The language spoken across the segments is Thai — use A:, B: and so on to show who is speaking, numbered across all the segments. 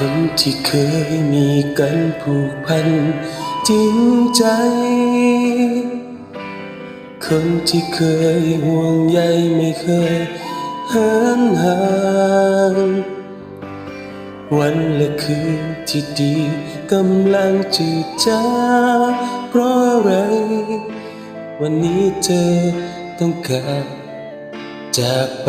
A: คนที่เคยมีกันผูกพันจริงใจ คนที่เคยห่วงใยไม่เคยเหินห่างวันและคืนที่ดีกำลังจืดจางเพราะอะไร วันนี้เธอต้องการจากไป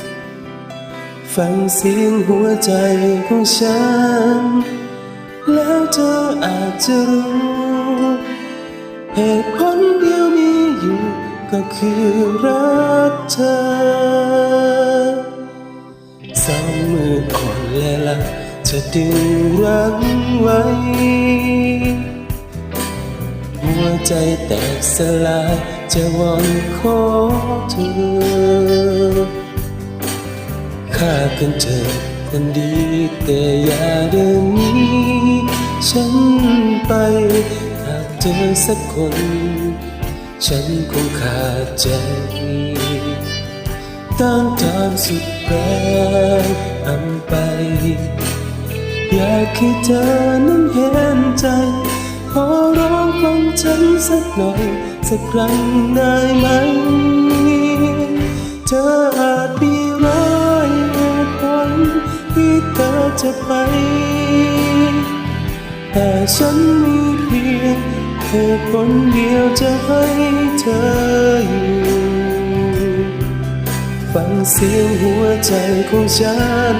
A: ฟังเสียงหัวใจของฉัน แล้วเธออาจจะรู้เหตุผลเดียวมีอยู่ก็คือรักเธอสองมืออ่อนและละจะดึงรั้งไว้ หัวใจแตกสลายจะวอนขอเธอ ฆ่ากันเถอกันดีแต่อย่าเดินหนีฉันไปหากเจอสักคน ฉันคงขาดใจต้านทานสุดแรงอำไป อยากให้เธอนั้นเห็นใจ ขอร้องฟังฉันสักหน่อย สักครั้งได้ไหม เธออาจมี จะไป แต่ฉันมีเพียงเหตุผลเดียวจะให้เธออยู่ ฟังเสียงหัวใจของฉัน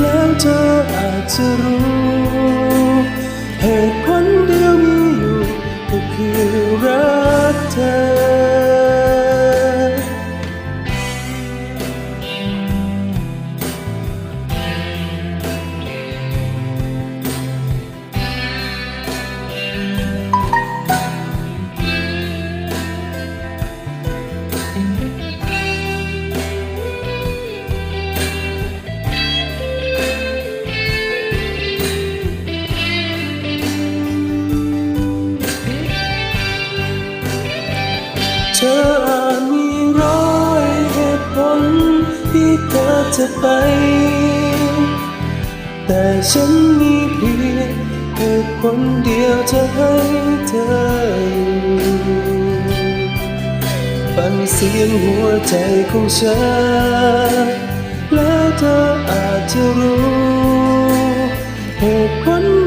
A: แล้วเธออาจจะรู้เหตุ เธออาจมีร้อยเหตุผลที่เธอจะไป แต่ฉันมีเพียงเหตุผลเดียวจะให้เธอฟังเสียงหัวใจของฉันแล้วเธออาจจะรู้เหตุผล